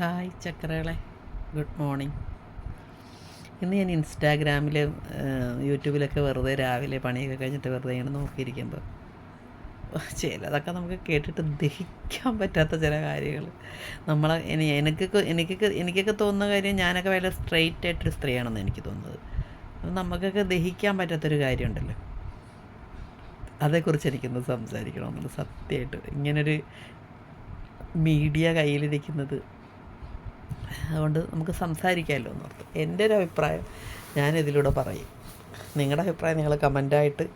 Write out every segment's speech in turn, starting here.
Hi ചക്രകളെ good morning. ഇന്ന് ഞാൻ ഇൻസ്റ്റാഗ്രാമിൽ യൂട്യൂബിലൊക്കെ വെറുതെ രാവിലെ പണിയൊക്കെ കഴിഞ്ഞിട്ട് വെറുതെ ഇങ്ങനെ നോക്കിയിരിക്കുമ്പോൾ ചിലതൊക്കെ നമുക്ക് കേട്ടിട്ട് ദഹിക്കാൻ പറ്റാത്ത ചില കാര്യങ്ങൾ. നമ്മളെ എനിക്കൊക്കെ എനിക്കൊക്കെ എനിക്കൊക്കെ തോന്നുന്ന കാര്യം ഞാനൊക്കെ വളരെ സ്ട്രെയിറ്റ് ആയിട്ടൊരു സ്ത്രീയാണെന്ന് എനിക്ക് തോന്നുന്നത്. നമുക്കൊക്കെ ദഹിക്കാൻ പറ്റാത്തൊരു കാര്യമുണ്ടല്ലോ. അതേക്കുറിച്ച് എനിക്കൊന്ന് സംസാരിക്കണം എന്നുള്ളത് സത്യമായിട്ട്. ഇങ്ങനൊരു മീഡിയ കയ്യിലിരിക്കുന്നത് അതുകൊണ്ട് നമുക്ക് സംസാരിക്കാമല്ലോ എന്ന് ഓർത്ത്. എന്റെ ഒരു അഭിപ്രായം ഞാൻ ഇതിലൂടെ പറയും. നിങ്ങളുടെ അഭിപ്രായം നിങ്ങൾ കമന്റായിട്ട്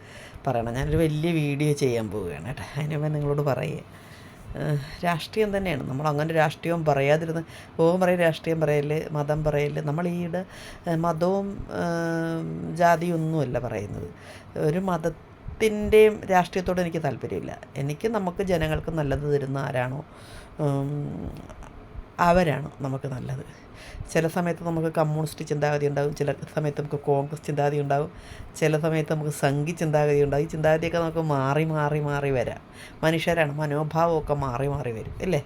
പറയണം. ഞാനൊരു വലിയ വീഡിയോ ചെയ്യാൻ പോവുകയാണ് കേട്ടോ. അതിന് നിങ്ങളോട് പറയുക. രാഷ്ട്രീയം തന്നെയാണ്. നമ്മൾ അങ്ങനെ രാഷ്ട്രീയവും പറയാതിരുന്ന് ഓം പറയും രാഷ്ട്രീയം പറയൽ മതം പറയൽ നമ്മൾ ഈയിടെ മതവും ജാതിയും ഒന്നുമല്ല പറയുന്നത്. ഒരു മതത്തിന്റെയും രാഷ്ട്രീയത്തോട് എനിക്ക് താല്പര്യമില്ല. എനിക്ക് നമുക്ക് ജനങ്ങൾക്ക് നല്ലത് തരുന്ന ആരാണോ അവരാണ് നമുക്ക് നല്ലത്. ചില സമയത്ത് നമുക്ക് കമ്മ്യൂണിസ്റ്റ് ചിന്താഗതി ഉണ്ടാകും ചില സമയത്ത് നമുക്ക് കോൺഗ്രസ് ചിന്താഗതി ഉണ്ടാകും ചില സമയത്ത് നമുക്ക് സംഘി ചിന്താഗതി ഉണ്ടാകും. ഈ ചിന്താഗതിയൊക്കെ നമുക്ക് മാറി മാറി മാറി വരാം. മനുഷ്യരാണ് മനോഭാവമൊക്കെ മാറി മാറി വരും അല്ലേ?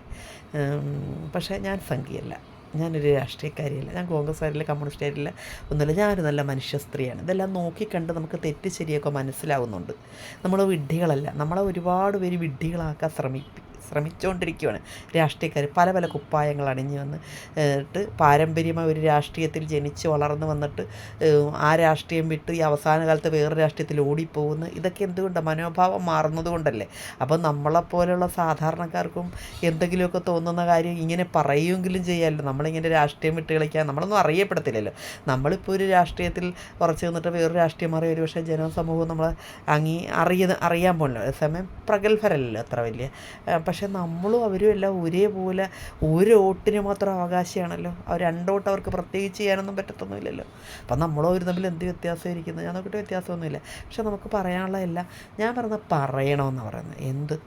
പക്ഷേ ഞാൻ സംഘിയല്ല. ഞാനൊരു രാഷ്ട്രീയക്കാരിയല്ല. ഞാൻ കോൺഗ്രസ്സുകാരില്ല കമ്മ്യൂണിസ്റ്റുകാരില്ല ഒന്നുമില്ല. ഞാനൊരു നല്ല മനുഷ്യ സ്ത്രീയാണ്. ഇതെല്ലാം നോക്കിക്കണ്ട് നമുക്ക് തെറ്റ് ശരിയൊക്കെ മനസ്സിലാവുന്നുണ്ട്. നമ്മൾ വിഡ്ഢികളല്ല. നമ്മളെ ഒരുപാട് പേര് വിഡ്ഢികളാക്കാൻ ശ്രമിപ്പി ശ്രമിച്ചുകൊണ്ടിരിക്കുകയാണ് രാഷ്ട്രീയക്കാർ പല പല കുപ്പായങ്ങൾ അണിഞ്ഞു വന്ന് ട്ട് പാരമ്പര്യമായ ഒരു രാഷ്ട്രീയത്തിൽ ജനിച്ച് വളർന്നു വന്നിട്ട് ആ രാഷ്ട്രീയം വിട്ട് ഈ അവസാന കാലത്ത് വേറെ രാഷ്ട്രീയത്തിൽ ഓടിപ്പോകുന്ന. ഇതൊക്കെ എന്തുകൊണ്ടാണ് മനോഭാവം മാറുന്നത് കൊണ്ടല്ലേ. അപ്പോൾ നമ്മളെപ്പോലെയുള്ള സാധാരണക്കാർക്കും എന്തെങ്കിലുമൊക്കെ തോന്നുന്ന കാര്യം ഇങ്ങനെ പറയുമെങ്കിലും ചെയ്യാമല്ലോ നമ്മളിങ്ങനെ രാഷ്ട്രീയം വിട്ട് കളിക്കാൻ നമ്മളൊന്നും അറിയപ്പെടത്തില്ലല്ലോ. നമ്മളിപ്പോൾ ഒരു രാഷ്ട്രീയത്തിൽ ഉറച്ചു നിന്നിട്ട് വേറൊരു രാഷ്ട്രീയം മാറി ഒരു പക്ഷേ ജനസമൂഹം നമ്മൾ അങ്ങി അറിയ അറിയാൻ പോകണല്ലോ അതേസമയം പ്രഗത്ഭരല്ലോ അത്ര വലിയ. ആ, പക്ഷെ നമ്മളും അവരും എല്ലാം ഒരേപോലെ ഒരു ഓട്ടിന് മാത്രം അവകാശമാണല്ലോ രണ്ടോട്ട് അവർക്ക് പ്രത്യേകിച്ച് ചെയ്യാനൊന്നും പറ്റത്തൊന്നുമില്ലല്ലോ. അപ്പം നമ്മളോ ഒരു തമ്മിൽ എന്ത് വ്യത്യാസം ഇരിക്കുന്നത് ഞാൻ നോക്കിയിട്ട് വ്യത്യാസമൊന്നുമില്ല. പക്ഷെ നമുക്ക് പറയാനുള്ള എല്ലാം ഞാൻ പറഞ്ഞ പറയണമെന്ന് പറയുന്നത്. എന്ത്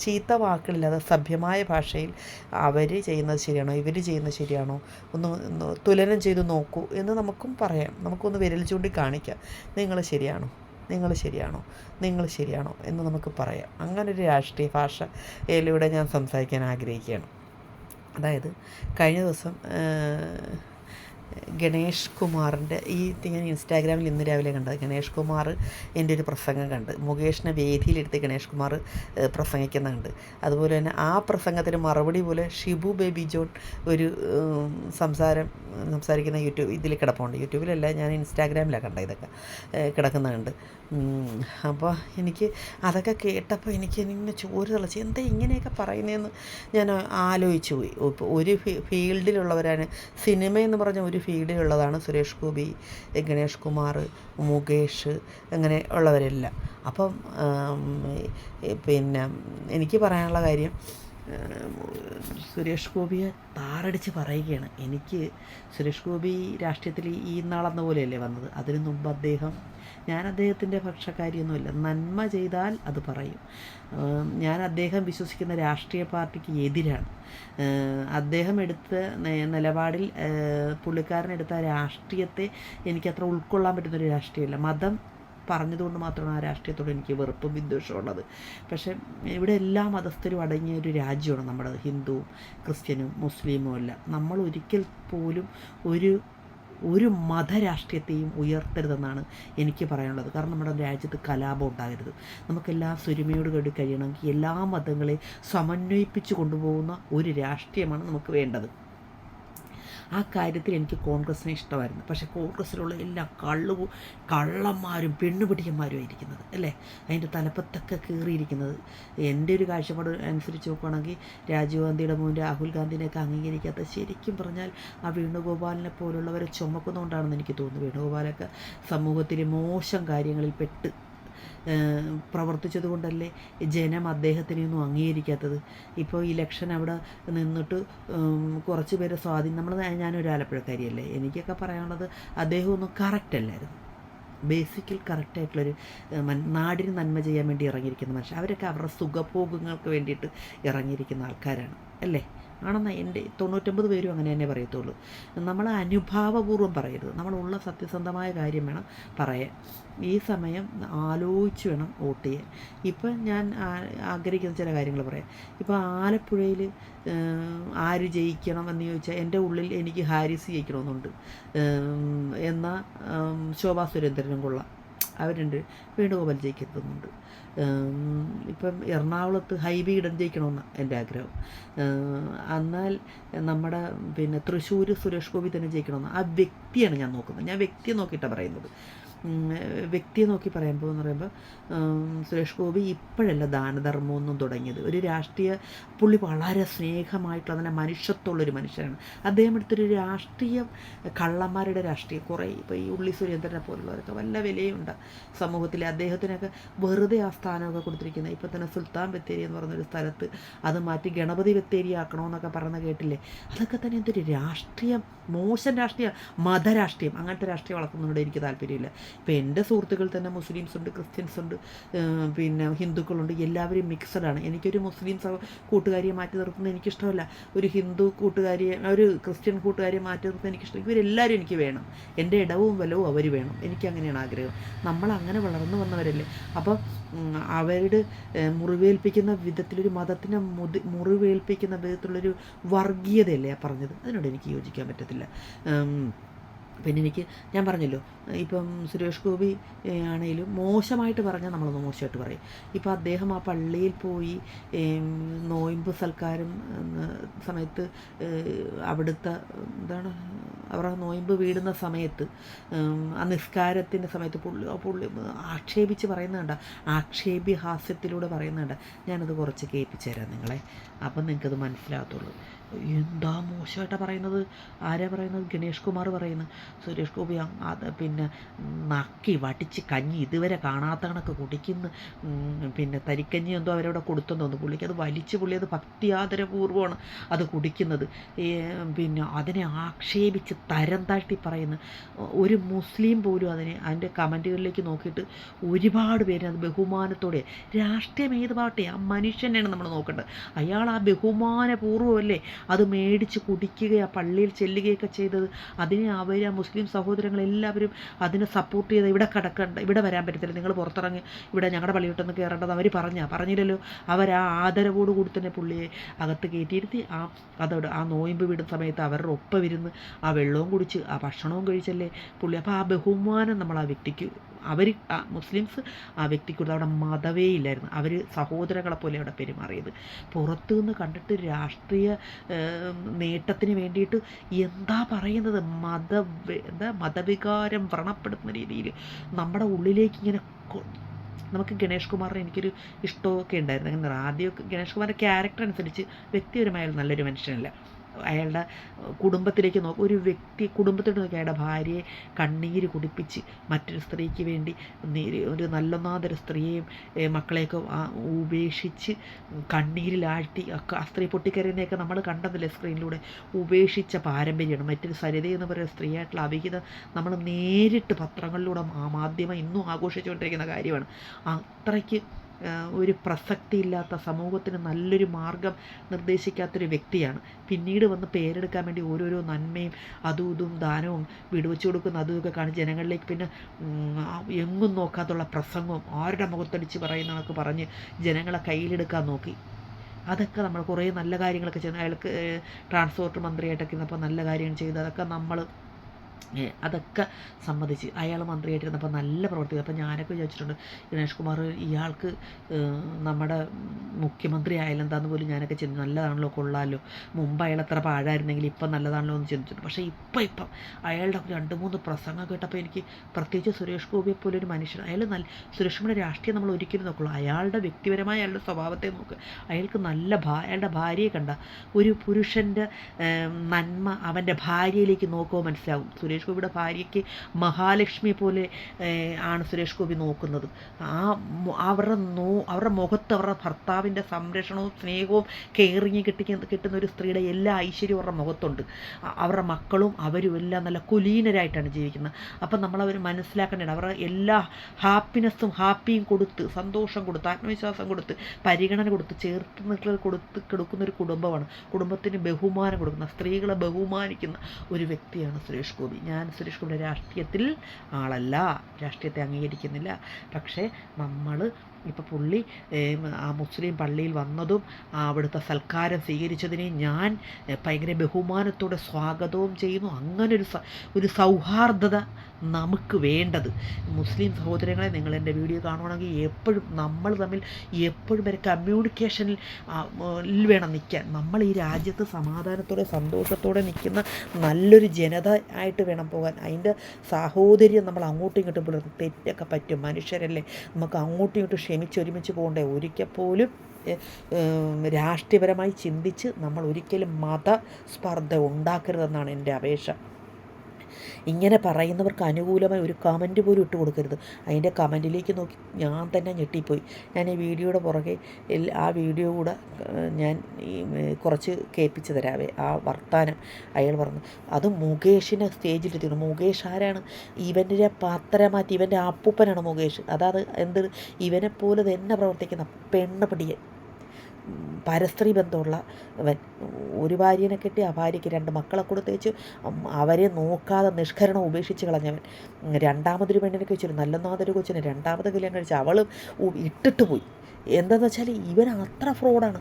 ചീത്ത വാക്കുകളില്ലാതെ സഭ്യമായ ഭാഷയിൽ അവർ ചെയ്യുന്നത് ശരിയാണോ? ഇവർ ചെയ്യുന്നത് ശരിയാണോ? ഒന്ന് തുലനം ചെയ്ത് നോക്കൂ എന്ന് നമുക്കും പറയാം. നമുക്കൊന്ന് വിരൽ ചൂണ്ടി കാണിക്കാം. നിങ്ങൾ ശരിയാണോ? നിങ്ങൾ ശരിയാണോ? നിങ്ങൾ ശരിയാണോ? എന്ന് നമുക്ക് പറയാം. അങ്ങനൊരു രാഷ്ട്രീയ ഭാഷയിലൂടെ ഞാൻ സംസാരിക്കാൻ ആഗ്രഹിക്കുകയാണ്. അതായത് കഴിഞ്ഞ ദിവസം ഗണേഷ് കുമാറിന്റെ ഈ ഞാൻ ഇൻസ്റ്റാഗ്രാമിൽ ഇന്ന് രാവിലെ കണ്ടത്. ഗണേഷ് കുമാർ എന്റെ ഒരു പ്രസംഗം കണ്ട്. മുകേഷിനെ വേദിയിലെടുത്ത് ഗണേഷ് കുമാർ പ്രസംഗിക്കുന്നുണ്ട്. അതുപോലെ തന്നെ ആ പ്രസംഗത്തിന് മറുപടി പോലെ ഷിബു ബേബി ജോൺ ഒരു സംസാരം സംസാരിക്കുന്ന യൂട്യൂബ് ഇതിൽ കിടപ്പുണ്ട്. യൂട്യൂബിലല്ല ഞാൻ ഇൻസ്റ്റാഗ്രാമിലാണ് കണ്ടത് ഇതൊക്കെ കിടക്കുന്ന കണ്ട് അപ്പോൾ എനിക്ക് അതൊക്കെ കേട്ടപ്പോൾ എനിക്ക് ഇങ്ങനെ ചോര തിളച്ച്. എന്താ ഇങ്ങനെയൊക്കെ പറയുന്നതെന്ന് ഞാൻ ആലോചിച്ചു പോയി. ഒരു ഫീൽഡിലുള്ളവരാണ് സിനിമ എന്ന് പറഞ്ഞ ഒരു ഫീൽഡിലുള്ളതാണ് സുരേഷ് ഗോപി ഗണേഷ് കുമാർ മുകേഷ് അങ്ങനെ ഉള്ളവരെല്ലാം. അപ്പം പിന്നെ എനിക്ക് പറയാനുള്ള കാര്യം സുരേഷ് ഗോപിയെ താറടിച്ച് പറയുകയാണ്. എനിക്ക് സുരേഷ് ഗോപി രാഷ്ട്രീയത്തിൽ ഈ നാളെന്ന പോലെയല്ലേ വന്നത്? അതിനു മുമ്പ് അദ്ദേഹം ഞാൻ അദ്ദേഹത്തിന്റെ പക്ഷക്കാരിയൊന്നുമില്ല. നന്മ ചെയ്താൽ അത് പറയും. ഞാൻ അദ്ദേഹം വിശ്വസിക്കുന്ന രാഷ്ട്രീയ പാർട്ടിക്ക് എതിരാണ്. അദ്ദേഹം എടുത്ത നിലപാടിൽ പുള്ളിക്കാരനെടുത്ത രാഷ്ട്രീയത്തെ എനിക്കത്ര ഉൾക്കൊള്ളാൻ പറ്റുന്നൊരു രാഷ്ട്രീയമല്ല. മതം പറഞ്ഞതുകൊണ്ട് മാത്രമാണ് ആ രാഷ്ട്രീയത്തോട് എനിക്ക് വെറുപ്പും വിദ്വേഷവും ഉള്ളത്. പക്ഷേ ഇവിടെ എല്ലാ മതസ്ഥരും അടങ്ങിയ ഒരു രാജ്യമാണ് നമ്മുടെ ഹിന്ദുവും ക്രിസ്ത്യനും മുസ്ലിമും എല്ലാം. നമ്മൾ ഒരിക്കൽ പോലും ഒരു ഒരു മതരാഷ്ട്രീയത്തെയും ഉയർത്തരുതെന്നാണ് എനിക്ക് പറയാനുള്ളത്. കാരണം നമ്മുടെ രാജ്യത്ത് കലാപം ഉണ്ടാകരുത്. നമുക്കെല്ലാം സ്വരുമയോട് കൂടി കഴിയണമെങ്കിൽ എല്ലാ മതങ്ങളെയും സമന്വയിപ്പിച്ച് കൊണ്ടുപോകുന്ന ഒരു രാഷ്ട്രീയമാണ് നമുക്ക് വേണ്ടത്. ആ കാര്യത്തിൽ എനിക്ക് കോൺഗ്രസ്സിനെ ഇഷ്ടമായിരുന്നു. പക്ഷേ കോൺഗ്രസ്സിലുള്ള എല്ലാ കള്ളു കള്ളന്മാരും പെണ്ണുപിടിയന്മാരും ആയിരിക്കുന്നത് അല്ലേ? അതിന്റെ തലപ്പത്തൊക്കെ കയറിയിരിക്കുന്നത് എന്റെ ഒരു കാഴ്ചപ്പാട് അനുസരിച്ച് നോക്കുകയാണെങ്കിൽ രാജീവ് ഗാന്ധിയുടെ മുൻ രാഹുൽ ഗാന്ധിനെയൊക്കെ അംഗീകരിക്കാത്ത ശരിക്കും പറഞ്ഞാൽ ആ വേണുഗോപാലിനെ പോലുള്ളവരെ ചുമക്കുന്നതുകൊണ്ടാണെന്ന് എനിക്ക് തോന്നുന്നു. വേണുഗോപാലൊക്കെ സമൂഹത്തിലെ മോശം കാര്യങ്ങളിൽ പെട്ട് ഏഹ് പ്രവർത്തിച്ചത് കൊണ്ടല്ലേ ജനം അദ്ദേഹത്തിനെയൊന്നും അംഗീകരിക്കാത്തത്? ഇപ്പോൾ ഇലക്ഷൻ അവിടെ നിന്നിട്ട് കുറച്ച് പേരെ സ്വാധീനം നമ്മൾ ഞാനൊരു ആലപ്പുഴക്കാരിയല്ലേ എനിക്കൊക്കെ പറയാനുള്ളത് അദ്ദേഹം ഒന്നും കറക്റ്റ് അല്ലായിരുന്നു. ബേസിക്കൽ കറക്റ്റായിട്ടുള്ളൊരു നാടിന് നന്മ ചെയ്യാൻ വേണ്ടി ഇറങ്ങിയിരിക്കുന്ന മനുഷ്യർ. അവരൊക്കെ അവരുടെ സുഖഭോഗങ്ങൾക്ക് വേണ്ടിയിട്ട് ഇറങ്ങിയിരിക്കുന്ന ആൾക്കാരാണ് അല്ലേ? ആണെന്ന് എന്റെ തൊണ്ണൂറ്റൊമ്പത് പേരും അങ്ങനെ തന്നെ പറയത്തുള്ളൂ. നമ്മൾ അനുഭാവപൂർവം പറയരുത്. നമ്മളുള്ള സത്യസന്ധമായ കാര്യം വേണം പറയാൻ. ഈ സമയം ആലോചിച്ച് വേണം വോട്ട് ചെയ്യാൻ. ഇപ്പം ഞാൻ ആഗ്രഹിക്കുന്ന ചില കാര്യങ്ങൾ പറയാം. ഇപ്പോൾ ആലപ്പുഴയിൽ ആര് ജയിക്കണം എന്ന് ചോദിച്ചാൽ എന്റെ ഉള്ളിൽ എനിക്ക് ഹാരിസ് ജയിക്കണമെന്നുണ്ട്. എന്നാൽ ശോഭാ സുരേന്ദ്രനും കൊള്ളാം. അവരുണ്ട് വേണുഗോപാൽ ജയിക്കത്തുന്നുണ്ട് ഇപ്പം എറണാകുളത്ത് ഹൈവേ ഇടം ജയിക്കണമെന്ന് എന്റെ ആഗ്രഹം. എന്നാൽ നമ്മുടെ പിന്നെ തൃശ്ശൂർ സുരേഷ് ഗോപി തന്നെ ജയിക്കണമെന്ന്. ആ വ്യക്തിയാണ് ഞാൻ നോക്കുന്നത്. ഞാൻ വ്യക്തിയെ നോക്കിയിട്ടാണ് പറയുന്നത്. വ്യക്തിയെ നോക്കി പറയുമ്പോൾ എന്ന് പറയുമ്പോൾ സുരേഷ് ഗോപി ഇപ്പോഴല്ല ദാനധർമ്മമൊന്നും തുടങ്ങിയത്. ഒരു രാഷ്ട്രീയ പുള്ളി വളരെ സ്നേഹമായിട്ടുള്ള അതിനെ മനുഷ്യത്വമുള്ളൊരു മനുഷ്യനാണ്. അദ്ദേഹം എടുത്തൊരു രാഷ്ട്രീയ കള്ളന്മാരുടെ രാഷ്ട്രീയം കുറേ. ഇപ്പോൾ ഈ ഉള്ളി സുരേന്ദ്രനെ പോലുള്ളവരൊക്കെ വല്ല വിലയുണ്ട് സമൂഹത്തിൽ അദ്ദേഹത്തിനൊക്കെ വെറുതെ ആ സ്ഥാനമൊക്കെ കൊടുത്തിരിക്കുന്നത്. ഇപ്പോൾ തന്നെ സുൽത്താൻ ബത്തേരി എന്ന് പറഞ്ഞൊരു സ്ഥലത്ത് അത് മാറ്റി ഗണപതി ബത്തേരി ആക്കണമെന്നൊക്കെ പറയുന്ന കേട്ടില്ലേ? അതൊക്കെ തന്നെ എന്തൊരു രാഷ്ട്രീയം മോശം രാഷ്ട്രീയം മതരാഷ്ട്രീയം. അങ്ങനത്തെ രാഷ്ട്രീയം വളർത്തുന്നതിനോട് എനിക്ക് താല്പര്യമില്ല. ഇപ്പോൾ എന്റെ സുഹൃത്തുക്കൾ തന്നെ മുസ്ലിംസ് ഉണ്ട് ക്രിസ്ത്യൻസ് ഉണ്ട് പിന്നെ ഹിന്ദുക്കളുണ്ട് എല്ലാവരും മിക്സഡാണ് എനിക്കൊരു മുസ്ലിം കൂട്ടുകാരിയെ മാറ്റി നിർത്തുന്നത് എനിക്കിഷ്ടമല്ല. ഒരു ഹിന്ദു കൂട്ടുകാരിയെ ഒരു ക്രിസ്ത്യൻ കൂട്ടുകാരിയെ മാറ്റി നിർത്തുന്നത് എനിക്കിഷ്ടം. ഇവരെല്ലാവരും എനിക്ക് വേണം. എന്റെ ഇടവും വലവും അവർ വേണം. എനിക്കങ്ങനെയാണ് ആഗ്രഹം. നമ്മൾ അങ്ങനെ വളർന്നു വന്നവരല്ലേ. അപ്പോൾ അവരുടെ മുറിവേൽപ്പിക്കുന്ന വിധത്തിലൊരു മതത്തിനെ മുതി മുറിവേൽപ്പിക്കുന്ന വിധത്തിലുള്ളൊരു വർഗീയതയല്ലേ പറഞ്ഞത്? അതിനോട് എനിക്ക് യോജിക്കാൻ പറ്റത്തില്ല. പിന്നെ എനിക്ക് ഞാൻ പറഞ്ഞല്ലോ ഇപ്പം സുരേഷ് ഗോപി ആണെങ്കിലും മോശമായിട്ട് പറഞ്ഞാൽ നമ്മളൊന്ന് മോശമായിട്ട് പറയും. ഇപ്പം അദ്ദേഹം ആ പള്ളിയിൽ പോയി നോയിമ്പ് സൽക്കാരം സമയത്ത് അവിടുത്തെ എന്താണ് അവരുടെ നോയിമ്പ് വീടുന്ന സമയത്ത് ആ നിസ്കാരത്തിന്റെ സമയത്ത് പുള്ളി പുള്ളി ആക്ഷേപിച്ച് പറയുന്നുണ്ട് ആക്ഷേപി ഹാസ്യത്തിലൂടെ പറയുന്നുണ്ട് ഞാനത് കുറച്ച് കേൾപ്പിച്ചു തരാം നിങ്ങളെ. അപ്പം നിങ്ങൾക്കത് മനസ്സിലാകത്തുള്ളൂ. എന്താ മോശമായിട്ടാണ് പറയുന്നത്? ആരാ പറയുന്നത്? ഗണേഷ് കുമാർ പറയുന്നത് സുരേഷ് ഗോപി അത് പിന്നെ നക്കി വടിച്ച് കഞ്ഞി ഇതുവരെ കാണാത്ത കണക്ക് കുടിക്കുന്ന പിന്നെ തരിക്കഞ്ഞി എന്തോ അവരവിടെ കൊടുത്തെന്ന് തോന്നുന്നു. പുള്ളിക്ക് അത് വലിച്ച് പുള്ളി അത് ഭക്തിയാദരപൂർവമാണ് അത് കുടിക്കുന്നത്. പിന്നെ അതിനെ ആക്ഷേപിച്ച് തരം താഴ്ത്തി പറയുന്ന. ഒരു മുസ്ലിം പോലും അതിനെ അതിന്റെ കമന്റുകളിലേക്ക് നോക്കിയിട്ട് ഒരുപാട് പേര് അത് ബഹുമാനത്തോടെ രാഷ്ട്രീയം ഏത് പാട്ടെ ആ മനുഷ്യനെയാണ് നമ്മൾ നോക്കേണ്ടത്. അയാൾ ആ ബഹുമാനപൂർവമല്ലേ അത് മേടിച്ച് കുടിക്കുകയാണ് പള്ളിയിൽ ചെല്ലുകയൊക്കെ ചെയ്തത്. അതിനെ അവർ ആ മുസ്ലിം സഹോദരങ്ങളെല്ലാവരും അതിനെ സപ്പോർട്ട് ചെയ്ത് ഇവിടെ കിടക്കേണ്ട ഇവിടെ വരാൻ പറ്റത്തില്ല നിങ്ങൾ പുറത്തിറങ്ങി ഇവിടെ ഞങ്ങളുടെ പള്ളിയിട്ടൊന്ന് കയറേണ്ടത് അവർ പറഞ്ഞാ. പറഞ്ഞില്ലല്ലോ അവർ ആ ആദരവോട് കൂടി തന്നെ പുള്ളിയെ അകത്ത് കയറ്റിയിരുത്തി. ആ അതോട് ആ നോയിമ്പ് വിടുന്ന സമയത്ത് അവരുടെ ഒപ്പം ഇരുന്ന് ആ വെള്ളവും കുടിച്ച് ആ ഭക്ഷണവും കഴിച്ചല്ലേ പുള്ളി. അപ്പോൾ ആ ബഹുമാനം നമ്മൾ ആ വ്യക്തിക്ക് അവർ മുസ്ലിംസ് ആ വ്യക്തിക്കുള്ള അവിടെ മതവേ ഇല്ലായിരുന്നു. അവർ സഹോദരങ്ങളെ പോലെ അവിടെ പെരുമാറിയത്. പുറത്തു നിന്ന് കണ്ടിട്ട് രാഷ്ട്രീയ നേട്ടത്തിന് വേണ്ടിയിട്ട് എന്താ പറയുന്നത്? മത എന്താ മതവികാരം വ്രണപ്പെടുത്തുന്ന രീതിയിൽ നമ്മുടെ ഉള്ളിലേക്ക് ഇങ്ങനെ നമുക്ക് ഗണേഷ് കുമാറിന് എനിക്കൊരു ഇഷ്ടമൊക്കെ ഉണ്ടായിരുന്നു. അങ്ങനെ ആദ്യമൊക്കെ ഗണേഷ് കുമാറിന്റെ ക്യാരക്ടർ അനുസരിച്ച് വ്യക്തിപരമായ നല്ലൊരു മനുഷ്യനല്ല. അയാളുടെ കുടുംബത്തിലേക്ക് നോക്കും ഒരു വ്യക്തി കുടുംബത്തിലോട്ട് നോക്കി അയാളുടെ ഭാര്യയെ കണ്ണീര് കുടിപ്പിച്ച് മറ്റൊരു സ്ത്രീക്ക് വേണ്ടി ഒരു നല്ലൊന്നാതൊരു സ്ത്രീയെയും മക്കളെയൊക്കെ ഉപേക്ഷിച്ച് കണ്ണീരിലാഴ്ത്തി ഒക്കെ ആ സ്ത്രീ പൊട്ടിക്കരയുന്നതൊക്കെ നമ്മൾ കണ്ടതില്ലേ സ്ക്രീനിലൂടെ? ഉപേക്ഷിച്ച പാരമ്പര്യമാണ്. മറ്റൊരു സരിത എന്ന് പറയുന്ന സ്ത്രീയായിട്ടുള്ള അവിഹിതം നമ്മൾ നേരിട്ട് പത്രങ്ങളിലൂടെ മാധ്യമം ഇന്നും ആഘോഷിച്ചുകൊണ്ടിരിക്കുന്ന കാര്യമാണ്. അത്രയ്ക്ക് ഒരു പ്രസക്തിയില്ലാത്ത സമൂഹത്തിന് നല്ലൊരു മാർഗം നിർദ്ദേശിക്കാത്തൊരു വ്യക്തിയാണ്. പിന്നീട് വന്ന് പേരെടുക്കാൻ വേണ്ടി ഓരോരോ നന്മയും അതും ഇതും ദാനവും വിടുവച്ചു കൊടുക്കുന്ന. അതും ഒക്കെ കാണിച്ച് ജനങ്ങളിലേക്ക് പിന്നെ എങ്ങും നോക്കാത്തുള്ള പ്രസംഗവും ആരുടെ മുഖത്തടിച്ച് പറയുന്ന കണക്ക് പറഞ്ഞ് ജനങ്ങളെ കയ്യിലെടുക്കാൻ നോക്കി. അതൊക്കെ നമ്മൾ കുറേ നല്ല കാര്യങ്ങളൊക്കെ ചെയ്യുന്ന. അയാൾക്ക് ട്രാൻസ്പോർട്ട് മന്ത്രിയായിട്ടൊക്കെ ഇന്നപ്പോൾ നല്ല കാര്യങ്ങൾ ചെയ്ത്. അതൊക്കെ നമ്മൾ അതൊക്കെ സമ്മതിച്ച്. അയാൾ മന്ത്രിയായിട്ടിരുന്നപ്പോൾ നല്ല പ്രവർത്തി അപ്പോൾ ഞാനൊക്കെ വിചാരിച്ചിട്ടുണ്ട് ഗണേഷ് കുമാർ ഇയാൾക്ക് നമ്മുടെ മുഖ്യമന്ത്രി ആയാലും എന്താണെന്ന് പോലും ഞാനൊക്കെ ചിന്തി നല്ലതാണല്ലോ കൊള്ളാമല്ലോ മുമ്പ് അയാൾ എത്ര പാഴായിരുന്നെങ്കിൽ ഇപ്പം നല്ലതാണല്ലോ എന്ന് ചിന്തിച്ചിട്ടുണ്ട്. പക്ഷേ ഇപ്പം ഇപ്പം അയാളുടെ രണ്ട് മൂന്ന് പ്രസംഗം കേട്ടപ്പോൾ എനിക്ക് പ്രത്യേകിച്ച് സുരേഷ് ഗോപിയെ പോലെ ഒരു മനുഷ്യൻ അയാൾ നല്ല സുരേഷ് ഗോപിയുടെ രാഷ്ട്രീയം നമ്മൾ ഒരിക്കലും നോക്കുള്ളൂ അയാളുടെ വ്യക്തിപരമായ അയാളുടെ സ്വഭാവത്തെ നോക്ക്. അയാൾക്ക് നല്ല ഭാ അയാളുടെ ഭാര്യയെ കണ്ട ഒരു പുരുഷന്റെ നന്മ അവന്റെ ഭാര്യയിലേക്ക് നോക്കുമോ മനസ്സിലാവും. സുരേഷ് ഗോപിയുടെ ഭാര്യയ്ക്ക് മഹാലക്ഷ്മി പോലെ ആണ് സുരേഷ് ഗോപി നോക്കുന്നത്. ആ അവരുടെ നോ അവരുടെ മുഖത്ത് അവരുടെ ഭർത്താവിന്റെ സംരക്ഷണവും സ്നേഹവും കെയറിങ് കിട്ടി കിട്ടുന്ന ഒരു സ്ത്രീയുടെ എല്ലാ ഐശ്വര്യവും അവരുടെ മുഖത്തുണ്ട്. അവരുടെ മക്കളും അവരും എല്ലാം നല്ല കുലീനരായിട്ടാണ് ജീവിക്കുന്നത്. അപ്പം നമ്മളവർ മനസ്സിലാക്കേണ്ടത് അവരുടെ എല്ലാ ഹാപ്പിനെസ്സും ഹാപ്പിയും കൊടുത്ത് സന്തോഷം കൊടുത്ത് ആത്മവിശ്വാസം കൊടുത്ത് പരിഗണന കൊടുത്ത് ചേർത്ത് നിൽക്കൽ കൊടുത്ത് കൊടുക്കുന്ന ഒരു കുടുംബമാണ്. കുടുംബത്തിന് ബഹുമാനം കൊടുക്കുന്ന സ്ത്രീകളെ ബഹുമാനിക്കുന്ന ഒരു വ്യക്തിയാണ് സുരേഷ് ഗോപി. ഞാൻ സുരേഷ് ഗോപിയുടെ രാഷ്ട്രീയത്തിൽ ആളല്ല. രാഷ്ട്രീയത്തെ അംഗീകരിക്കുന്നില്ല. പക്ഷേ നമ്മൾ ഇപ്പോൾ പുള്ളി ആ മുസ്ലിം പള്ളിയിൽ വന്നതും അവിടുത്തെ സൽക്കാരം സ്വീകരിച്ചതിനെ ഞാൻ ഭയങ്കര ബഹുമാനത്തോടെ സ്വാഗതവും ചെയ്യുന്നു. അങ്ങനൊരു ഒരു ഒരു സൗഹാർദ്ദത നമുക്ക് വേണ്ടത്. മുസ്ലിം സഹോദരങ്ങളെ നിങ്ങൾ എന്റെ വീഡിയോ കാണുവാണെങ്കിൽ എപ്പോഴും നമ്മൾ തമ്മിൽ എപ്പോഴും വരെ കമ്മ്യൂണിക്കേഷനിൽ വേണം നിൽക്കാൻ. നമ്മൾ ഈ രാജ്യത്ത് സമാധാനത്തോടെ സന്തോഷത്തോടെ നിൽക്കുന്ന നല്ലൊരു ജനത ആയിട്ട് വേണം പോകാൻ. അതിന്റെ സാഹോദര്യം നമ്മൾ അങ്ങോട്ടും ഇങ്ങോട്ടും പുലർത്തും. തെറ്റൊക്കെ പറ്റും. മനുഷ്യരല്ലേ? നമുക്ക് അങ്ങോട്ടും ഇങ്ങോട്ടും ക്ഷമിച്ചൊരുമിച്ച് പോകണ്ടേ? ഒരിക്കൽ പോലും രാഷ്ട്രീയപരമായി ചിന്തിച്ച് നമ്മൾ ഒരിക്കലും മതസ്പർദ്ധ ഉണ്ടാക്കരുതെന്നാണ് എന്റെ അപേക്ഷ. ഇങ്ങനെ പറയുന്നവർക്ക് അനുകൂലമായി ഒരു കമന്റ് പോലും ഇട്ട് കൊടുക്കരുത്. അതിന്റെ കമന്റിലേക്ക് നോക്കി ഞാൻ തന്നെ ഞെട്ടിപ്പോയി. ഞാൻ ഈ വീഡിയോയുടെ പുറകെ ആ വീഡിയോ കൂടെ ഞാൻ ഈ കുറച്ച് കേൾപ്പിച്ച് തരാവേ. ആ വർത്താനം അയാൾ പറഞ്ഞു. അത് മുകേഷിനെ സ്റ്റേജിലെത്തിക്കുന്നു മുകേഷ് ആരാണ്? ഇവന്റെ പാത്രം മാറ്റി ഇവന്റെ അപ്പൂപ്പനാണ് മുകേഷ്. അതാത് എന്ത്? ഇവനെപ്പോലെ തന്നെ പ്രവർത്തിക്കുന്ന പെണ്ണ് പിടിയൻ പരസ്ത്രീ ബന്ധമുള്ള അവൻ ഒരു ഭാര്യനെ കെട്ടി ആ ഭാര്യയ്ക്ക് രണ്ട് മക്കളെ കൊടുത്തേച്ച് അവരെ നോക്കാതെ നിഷ്കരണം ഉപേക്ഷിച്ച് കളഞ്ഞവൻ. രണ്ടാമതൊരു പെണ്ണിനെ വെച്ചൊരു നല്ലൊന്നാമതൊരു കൊച്ചിനെ രണ്ടാമത് കല്യാണം കഴിച്ച് അവളും ഇട്ടിട്ട് പോയി. എന്താണെന്ന് വെച്ചാൽ ഇവൻ അത്ര ഫ്രോഡാണ്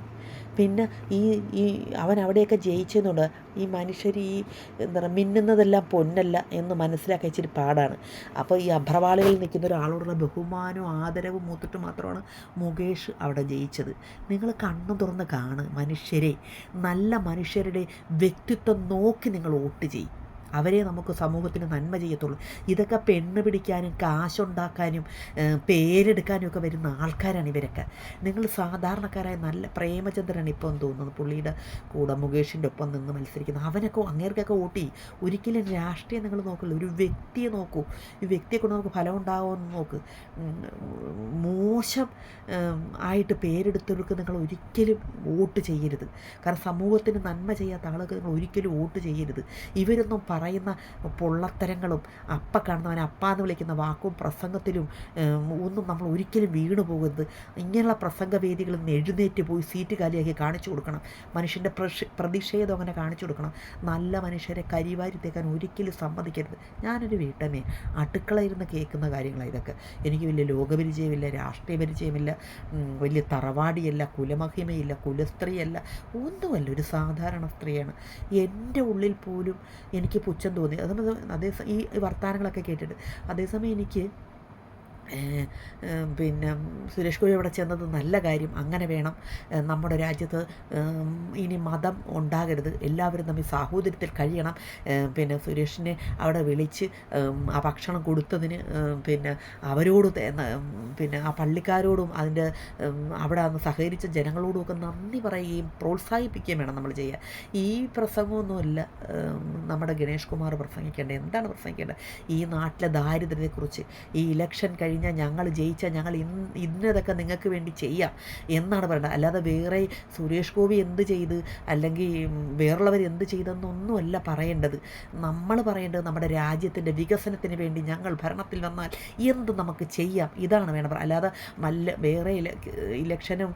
പിന്നെ ഈ ഈ അവൻ അവിടെയൊക്കെ ജയിച്ചെന്നുണ്ട് ഈ മനുഷ്യർ ഈ എന്താ പറയുക മിന്നുന്നതെല്ലാം പൊന്നല്ല എന്ന് മനസ്സിലാക്കാൻ ഇച്ചിരി പാടാണ്. അപ്പോൾ ഈ അഭ്രവാളികളിൽ നിൽക്കുന്ന ഒരാളോടുള്ള ബഹുമാനവും ആദരവും മൂത്തിട്ട് മാത്രമാണ് മുകേഷ് അവിടെ ജയിച്ചത്. നിങ്ങൾ കണ്ണു തുറന്ന് കാണ് മനുഷ്യരെ. നല്ല മനുഷ്യരുടെ വ്യക്തിത്വം നോക്കി നിങ്ങൾ വോട്ട് ചെയ്യും. അവരെ നമുക്ക് സമൂഹത്തിന് നന്മ ചെയ്യത്തുള്ളൂ. ഇതൊക്കെ പെണ്ണ് പിടിക്കാനും കാശുണ്ടാക്കാനും പേരെടുക്കാനും ഒക്കെ വരുന്ന ആൾക്കാരാണ് ഇവരൊക്കെ. നിങ്ങൾ സാധാരണക്കാരായ നല്ല പ്രേമചന്ദ്രനാണ് ഇപ്പോൾ തോന്നുന്നത്. പുള്ളിയുടെ കൂടെ മുകേഷിന്റെ ഒപ്പം നിന്ന് മത്സരിക്കുന്നത് അവനൊക്കെ അങ്ങേർക്കൊക്കെ ചെയ്യും. ഒരിക്കലും രാഷ്ട്രീയം നിങ്ങൾ നോക്കില്ല. ഒരു വ്യക്തിയെ നോക്കൂ. ഈ വ്യക്തിയെ കൊണ്ട് നമുക്ക് ഫലം ഉണ്ടാകുമെന്ന് നോക്ക്. മോശം ആയിട്ട് പേരെടുത്തവർക്ക് നിങ്ങൾ ഒരിക്കലും വോട്ട് ചെയ്യരുത്. കാരണം സമൂഹത്തിന് നന്മ ചെയ്യാത്ത ആളുകൾ നിങ്ങൾ ഒരിക്കലും വോട്ട് ചെയ്യരുത്. ഇവരൊന്നും പറയുന്ന പൊള്ളത്തരങ്ങളും അപ്പ കാണുന്നവനെ അപ്പ എന്ന് വിളിക്കുന്ന വാക്കും പ്രസംഗത്തിലും ഒന്നും നമ്മൾ ഒരിക്കലും വീണു പോകരുത്. ഇങ്ങനെയുള്ള പ്രസംഗവേദികളിൽ നിന്ന് എഴുന്നേറ്റ് പോയി സീറ്റ് കാലിയാക്കി കാണിച്ചു കൊടുക്കണം. മനുഷ്യന്റെ പ്രതിഷേധം അങ്ങനെ കാണിച്ചു കൊടുക്കണം. നല്ല മനുഷ്യരെ കരിവാരി തേക്കാൻ ഒരിക്കലും സമ്മതിക്കരുത്. ഞാനൊരു വീട്ടമ്മേ അടുക്കളയിരുന്ന് കേൾക്കുന്ന കാര്യങ്ങളാണ് ഇതൊക്കെ. എനിക്ക് വലിയ ലോകപരിചയമില്ല രാഷ്ട്രീയ പരിചയമില്ല വലിയ തറവാടിയല്ല കുലമഹിമയില്ല കുലസ്ത്രീയല്ല ഒന്നുമല്ല. ഒരു സാധാരണ സ്ത്രീയാണ്. എന്റെ ഉള്ളിൽ പോലും എനിക്ക് പുച്ഛം തോന്നി. അതേ ഈ വർത്തമാനങ്ങളൊക്കെ കേട്ടിട്ട്. അതേസമയം എനിക്ക് പിന്നെ സുരേഷ് ഗോപി അവിടെ ചെന്നത് നല്ല കാര്യം. അങ്ങനെ വേണം നമ്മുടെ രാജ്യത്ത് ഇനി മതം ഉണ്ടാകരുത്. എല്ലാവരും തമ്മിൽ സാഹോദര്യത്തിൽ കഴിയണം. പിന്നെ സുരേഷിനെ അവിടെ വിളിച്ച് ആ ഭക്ഷണം കൊടുത്തതിന് പിന്നെ അവരോട് പിന്നെ ആ പള്ളിക്കാരോടും അതിന്റെ അവിടെ അന്ന് സഹകരിച്ച ജനങ്ങളോടും ഒക്കെ നന്ദി പറയുകയും പ്രോത്സാഹിപ്പിക്കുകയും വേണം നമ്മൾ ചെയ്യുക ഈ പ്രസംഗമൊന്നുമല്ല നമ്മുടെ ഗണേഷ് കുമാർ പ്രസംഗിക്കേണ്ടത്. എന്താണ് പ്രസംഗിക്കേണ്ടത്? ഈ നാട്ടിലെ ദാരിദ്ര്യത്തെക്കുറിച്ച് ഈ ഇലക്ഷൻ കഴിഞ്ഞ് കഴിഞ്ഞാൽ ഞങ്ങൾ ജയിച്ചാൽ ഞങ്ങൾ ഇന്ന് ഇന്നതൊക്കെ നിങ്ങൾക്ക് വേണ്ടി ചെയ്യാം എന്നാണ് പറയുന്നത്. അല്ലാതെ വേറെ സുരേഷ് ഗോപി എന്ത് ചെയ്ത് അല്ലെങ്കിൽ വേറുള്ളവർ എന്ത് ചെയ്തെന്നൊന്നുമല്ല പറയേണ്ടത്. നമ്മൾ പറയേണ്ടത് നമ്മുടെ രാജ്യത്തിന്റെ വികസനത്തിന് വേണ്ടി ഞങ്ങൾ ഭരണത്തിൽ വന്നാൽ എന്ത് നമുക്ക് ചെയ്യാം? ഇതാണ് വേണം അല്ലാതെ നല്ല വേറെ ഇലക്ഷനും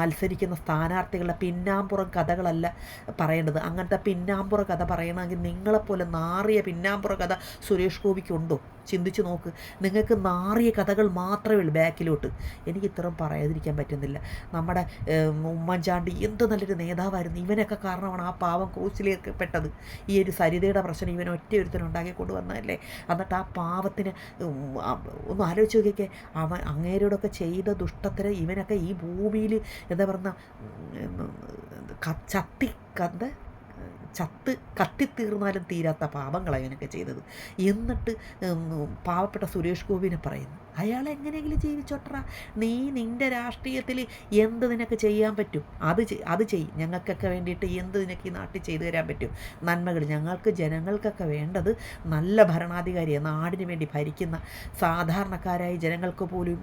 മത്സരിക്കുന്ന സ്ഥാനാർത്ഥികളുടെ പിന്നാമ്പുറം കഥകളല്ല പറയേണ്ടത്. അങ്ങനത്തെ പിന്നാമ്പുറ കഥ പറയണമെങ്കിൽ നിങ്ങളെപ്പോലെ നാറിയ പിന്നാമ്പുറ കഥ സുരേഷ് ഗോപിക്കുണ്ടോ? ചിന്തിച്ച് നോക്ക്. നിങ്ങൾക്ക് നാറിയ കഥകൾ മാത്രമേ ഉള്ളൂ ബാക്കിലോട്ട്. എനിക്ക് ഇത്രയും പറയാതിരിക്കാൻ പറ്റുന്നില്ല. നമ്മുടെ ഉമ്മൻചാണ്ടി എന്ത് നല്ലൊരു നേതാവായിരുന്നു. ഇവനൊക്കെ കാരണമാണ് ആ പാവം ക്രൂസിലേക്ക് പെട്ടത്. ഈ ഒരു സരിതയുടെ പ്രശ്നം ഇവൻ ഒറ്റ ഒരുത്തനുണ്ടാക്കി കൊണ്ടുവന്നതല്ലേ? എന്നിട്ട് ആ പാവത്തിന് ഒന്ന് ആലോചിച്ച് നോക്കിയൊക്കെ അവൻ അങ്ങേരോടൊക്കെ ചെയ്ത ദുഷ്ടത്തിന് ഇവനൊക്കെ ഈ ഭൂമിയിൽ എന്താ പറയുന്ന ചത്തി കന്ത്? ചത്ത് കത്തിത്തീർന്നാലും തീരാത്ത പാപങ്ങളാണ് ഇവനൊക്കെ ചെയ്തത്. എന്നിട്ട് പാവപ്പെട്ട സുരേഷ് ഗോപിനെ പറയുന്നു. അയാൾ എങ്ങനെയെങ്കിലും ജീവിച്ചോട്ടറ. നീ നിന്റെ രാഷ്ട്രീയത്തിൽ എന്ത് നിനക്ക് ചെയ്യാൻ പറ്റും? അത് അത് ചെയ്യും ഞങ്ങൾക്കൊക്കെ വേണ്ടിയിട്ട് എന്ത് നിനക്ക് ഈ നാട്ടിൽ ചെയ്തു തരാൻ പറ്റും? നന്മകൾ. ഞങ്ങൾക്ക് ജനങ്ങൾക്കൊക്കെ വേണ്ടത് നല്ല ഭരണാധികാരിയെ. നാടിന് വേണ്ടി ഭരിക്കുന്ന സാധാരണക്കാരായ ജനങ്ങൾക്ക് പോലും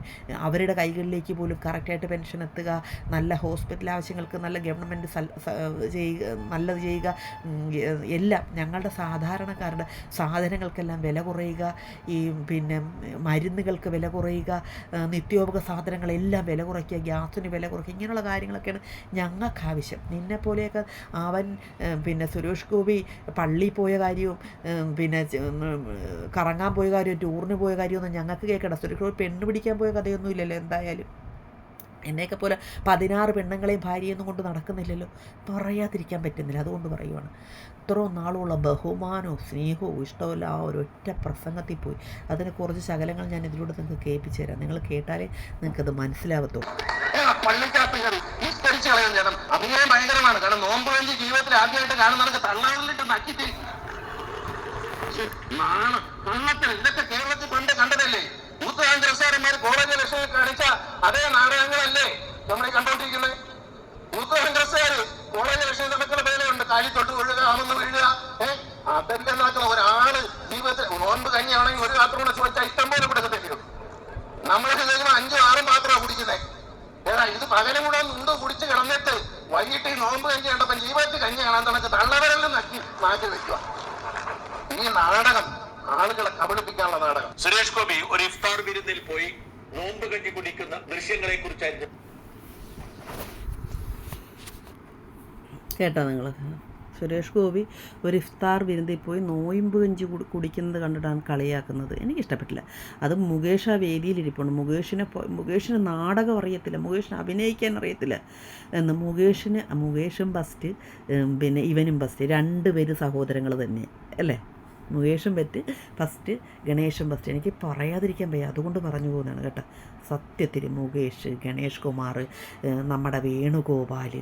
അവരുടെ കൈകളിലേക്ക് പോലും കറക്റ്റായിട്ട് പെൻഷൻ എത്തുക നല്ല ഹോസ്പിറ്റൽ ആവശ്യങ്ങൾക്ക് നല്ല ഗവൺമെന്റ് ചെയ്യുക നല്ലത് ചെയ്യുക എല്ലാം ഞങ്ങളുടെ സാധാരണക്കാരുടെ സാധനങ്ങൾക്കെല്ലാം വില കുറയുക ഈ പിന്നെ മരുന്നുകൾക്ക് വില കുറയുക നിത്യോപക സാധനങ്ങളെല്ലാം വില കുറയ്ക്കുക ഗ്യാസിന് വില കുറയ്ക്കുക ഇങ്ങനെയുള്ള കാര്യങ്ങളൊക്കെയാണ് ഞങ്ങൾക്ക് ആവശ്യം. നിന്നെ പോലെയൊക്കെ അവൻ പിന്നെ സുരേഷ് ഗോപി പള്ളിയിൽ പോയ കാര്യവും പിന്നെ കറങ്ങാൻ പോയ കാര്യവും ടൂറിന് പോയ കാര്യമൊന്നും ഞങ്ങൾക്ക് കേൾക്കണ്ട. സുരേഷ് ഗോപി പെണ്ണ് പിടിക്കാൻ പോയ കഥയൊന്നും ഇല്ലല്ലോ എന്തായാലും. എന്നെയൊക്കെ പോലെ പതിനാറ് പെണ്ണുങ്ങളെയും ഭാര്യയൊന്നും കൊണ്ട് നടക്കുന്നില്ലല്ലോ. പറയാതിരിക്കാൻ പറ്റുന്നില്ല. അതുകൊണ്ട് പറയുവാണ്. ഇത്രയും നാളുള്ള ബഹുമാനവും സ്നേഹവും ഇഷ്ടവും ആ ഒരൊറ്റ പ്രസംഗത്തിൽ പോയി. അതിന് കുറച്ച് ശകലങ്ങൾ ഞാൻ ഇതിലൂടെ നിങ്ങൾക്ക് കേൾപ്പിച്ചു തരാം. നിങ്ങൾ കേട്ടാലേ നിങ്ങൾക്കത് മനസ്സിലാവത്തുള്ളൂ. അഭിനയം ഭയങ്കരമാണ്. കാരണം നോമ്പ് ജീവിതത്തിൽ ആദ്യമായിട്ട് കാണുന്നവർക്ക് തള്ളാറിലിട്ട് നക്കിത്തിരി. നാണം കള്ളത്തിന് ഇതൊക്കെ കേരളത്തിൽ പണ്ട് കണ്ടതല്ലേ? യൂത്ത് കോളേജ് ലക്ഷ്യം കാണിച്ച അതേ നാടകങ്ങളല്ലേ നമ്മൾ കണ്ടോണ്ടിരിക്കുന്നത് യൂത്ത് കോൺഗ്രസ്സുകാർ കോളേജ് ലക്ഷ്യം നടക്കുന്ന പേരുണ്ട് കാലി തൊട്ട് വീഴുക ആമെന്ന് വീഴുക ഏഹ് അതെല്ലാം നടക്കുന്ന ഒരാൾ ജീവിതത്തിൽ നോൺപ് കഞ്ഞിയാണെങ്കിൽ ഒരു പാത്രം കൂടെ ചോദിച്ചാൽ ഇഷ്ടം പോലെ കൊടുക്കത്തേക്ക് വരും നമ്മളൊക്കെ കഴിയുമ്പോൾ അഞ്ചും ആറും പാത്രമാണ് കുടിക്കുന്നത് ഏതാ ഇത് പകലും കൂടെ മുണ്ട് കുടിച്ച് കിടന്നിട്ട് വൈകിട്ട് ഈ നോമ്പ് കഞ്ഞി കണ്ടപ്പോൾ ജീവിതത്തിൽ കഞ്ഞി കാണാൻ തണക്ക് തള്ളവരെല്ലാം നക്കി മാറ്റി വെക്കുക ഈ നാടകം ആളുകളെ കബളിപ്പിക്കാനുള്ള നാടകം. സുരേഷ് ഗോപി ഒരു ഇഫ്താർ വിരുന്നിൽ പോയി നോമ്പ് കഞ്ഞി കുടിക്കുന്ന ദൃശ്യങ്ങളെ കുറിച്ചായിരുന്നു കേട്ടോ നിങ്ങൾ. സുരേഷ് ഗോപി ഒരു ഇഫ്താർ വിരുന്നിൽ പോയി നോയിമ്പ് കഞ്ചി കുടി കുടിക്കുന്നത് കണ്ടിട്ടാണ് കളിയാക്കുന്നത്. എനിക്കിഷ്ടപ്പെട്ടില്ല. അത് മുകേഷ് ആ വേദിയിലിരിപ്പുണ്ട്. മുകേഷിനെ പോ- മുകേഷിന് നാടകം അറിയത്തില്ല. മുകേഷിന് അഭിനയിക്കാൻ അറിയത്തില്ല എന്ന് മുകേഷിന് മുകേഷും ബസ്റ്റ് പിന്നെ ഇവനും ബസ്റ്റ് രണ്ട് പേര് സഹോദരങ്ങൾ തന്നെ. അല്ലേ? മുകേഷും പറ്റ്. ഫസ്റ്റ് ഗണേഷും ഫസ്റ്റ് എനിക്ക് പറയാതിരിക്കാൻ വയ്യ. അതുകൊണ്ട് പറഞ്ഞു പോകുന്നതാണ് കേട്ടോ. സത്യത്തിൽ മുകേഷ് ഗണേഷ് കുമാർ നമ്മുടെ വേണുഗോപാൽ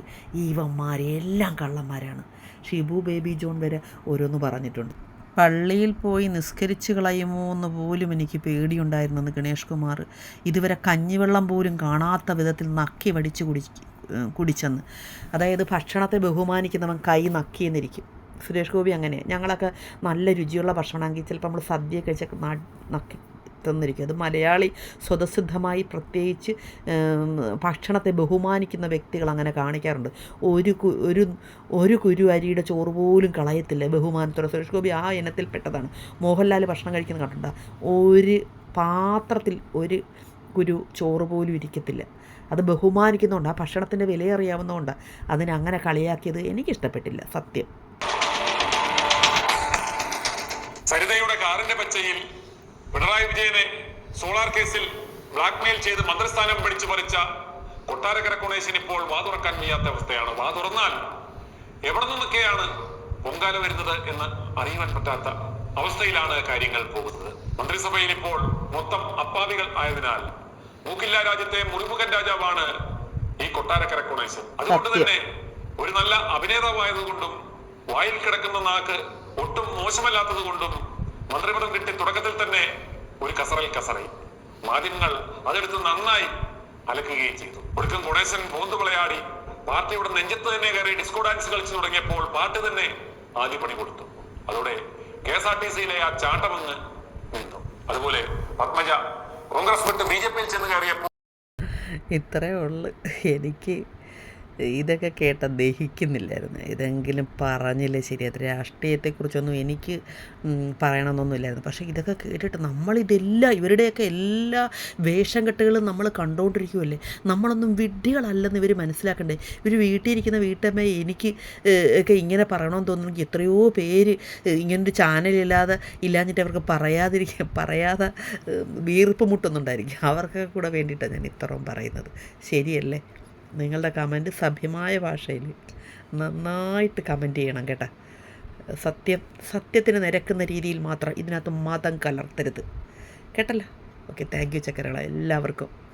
ഈവന്മാരെല്ലാം കള്ളന്മാരാണ്. ഷിബു ബേബി ജോൺ വരെ ഓരോന്ന് പറഞ്ഞിട്ടുണ്ട്. പള്ളിയിൽ പോയി നിസ്കരിച്ച് കളയുമോ എന്ന് പോലും എനിക്ക് പേടിയുണ്ടായിരുന്നെന്ന് ഗണേഷ് കുമാർ ഇതുവരെ കഞ്ഞിവെള്ളം പോലും കാണാത്ത വിധത്തിൽ നക്കി വടിച്ച് കുടി കുടിച്ചെന്ന്. അതായത് ഭക്ഷണത്തെ ബഹുമാനിക്കുന്നവൻ കൈ നക്കിയെന്നിരിക്കും. സുരേഷ് ഗോപി അങ്ങനെ ഞങ്ങളൊക്കെ നല്ല രുചിയുള്ള ഭക്ഷണമാണെങ്കിൽ ചിലപ്പോൾ നമ്മൾ സദ്യ കഴിച്ചൊക്കെ നക്കി തന്നിരിക്കും. അത് മലയാളി സ്വതസിദ്ധമായി പ്രത്യേകിച്ച് ഭക്ഷണത്തെ ബഹുമാനിക്കുന്ന വ്യക്തികൾ അങ്ങനെ കാണിക്കാറുണ്ട്. ഒരു ഒരു ഒരു കുരു അരിയുടെ ചോറ് പോലും കളയത്തില്ല ബഹുമാനത്തോടെ. സുരേഷ് ഗോപി ആ ഇനത്തിൽപ്പെട്ടതാണ് മോഹൻലാൽ ഭക്ഷണം കഴിക്കുന്ന കണ്ടിട്ടുണ്ടോ? ഒരു പാത്രത്തിൽ ഒരു കുരു ചോറ് പോലും ഇരിക്കത്തില്ല. അത് ബഹുമാനിക്കുന്നുണ്ട് ആ ഭക്ഷണത്തിന്റെ വില അറിയാവുന്നതുകൊണ്ട് അതിനെ അങ്ങനെ കളിയാക്കിയത് എനിക്കിഷ്ടപ്പെട്ടില്ല. സത്യം. പച്ചയിൽ പിണറായി വിജയനെ സോളാർ കേസിൽ ബ്ലാക്ക്മെയിൽ ചെയ്ത് മന്ത്രിസ്ഥാനം പിടിച്ചു പറിച്ച കൊട്ടാരക്കര കുണേശൻ ഇപ്പോൾ വാ തുറക്കാൻ വയ്യാത്ത അവസ്ഥയാണ്. വാ തുറന്നാൽ എവിടെ നിന്നൊക്കെയാണ് പൊങ്കാല വരുന്നത് എന്ന് അറിയുവാൻ പറ്റാത്ത അവസ്ഥയിലാണ് കാര്യങ്ങൾ പോകുന്നത്. മന്ത്രിസഭയിൽ ഇപ്പോൾ മൊത്തം അപ്പാവികൾ ആയതിനാൽ മൂക്കില്ല രാജ്യത്തെ മുറിമുഖൻ രാജാവാണ് ഈ കൊട്ടാരക്കര കുണേശൻ അതുകൊണ്ട് തന്നെ ഒരു നല്ല അഭിനേതാവായതുകൊണ്ടും വായിൽ കിടക്കുന്ന നാക്ക് ഒട്ടും മോശമല്ലാത്തത് കൊണ്ടും മന്ത്രിപദം കിട്ടി തുടക്കത്തിൽ തന്നെ ഒരു കസറൽ കസറി. മാധ്യമങ്ങൾ അതെടുത്ത് നന്നായി അലക്കുകയും ചെയ്തു. ഒടുക്കം ഗുണേശൻ പോന്തു വിളയാടി പാർട്ടിയുടെ നെഞ്ചത്ത് തന്നെ കയറി ഡിസ്കോ ഡാൻസ് കളിച്ചു തുടങ്ങിയപ്പോൾ പാർട്ടി തന്നെ ആദ്യ പണി കൊടുത്തു. അതോടെ കെ എസ് ആർ ടി സിയിലെ ആ ചാട്ടമങ്ങ് നിന്നു അതുപോലെ പത്മജ കോൺഗ്രസ് വിട്ട് ബി ജെ പിയിൽ ചെന്ന് കയറിയപ്പോൾ ഇത്രയേ ഉള്ളു. എനിക്ക് ഇതൊക്കെ കേട്ട ദഹിക്കുന്നില്ലായിരുന്നു. ഇതെങ്കിലും പറഞ്ഞില്ലേ ശരിയായത് രാഷ്ട്രീയത്തെക്കുറിച്ചൊന്നും എനിക്ക് പറയണമെന്നൊന്നുമില്ലായിരുന്നു. പക്ഷേ ഇതൊക്കെ കേട്ടിട്ട് നമ്മളിതെല്ലാം ഇവരുടെയൊക്കെ എല്ലാ വേഷം കെട്ടുകളും നമ്മൾ കണ്ടുകൊണ്ടിരിക്കുമല്ലേ നമ്മളൊന്നും വിഡ്ഢികളല്ലെന്ന് ഇവർ മനസ്സിലാക്കണ്ടേ? ഇവർ വീട്ടിലിരിക്കുന്ന വീട്ടമ്മയെ എനിക്ക് ഒക്കെ ഇങ്ങനെ പറയണമെന്ന് തോന്നുന്നെങ്കിൽ എത്രയോ പേര് ഇങ്ങനൊരു ചാനലില്ലാതെ ഇല്ലാഞ്ഞിട്ട് അവർക്ക് പറയാതിരിക്കുക പറയാതെ വീർപ്പ് മുട്ടുന്നുണ്ടായിരിക്കും. അവർക്കൊക്കെ കൂടെ വേണ്ടിയിട്ടാണ് ഞാൻ ഇത്രയും പറയുന്നത്. ശരിയല്ലേ? നിങ്ങളുടെ കമന്റ് സഭ്യമായ ഭാഷയിൽ നന്നായിട്ട് കമന്റ് ചെയ്യണം കേട്ടോ. സത്യം സത്യത്തിന് നിരക്കുന്ന രീതിയിൽ മാത്രം ഇതിനകത്ത് മതം കലർത്തരുത്. കേട്ടല്ലോ? ഓക്കെ താങ്ക് യു ചക്കരകള എല്ലാവർക്കും.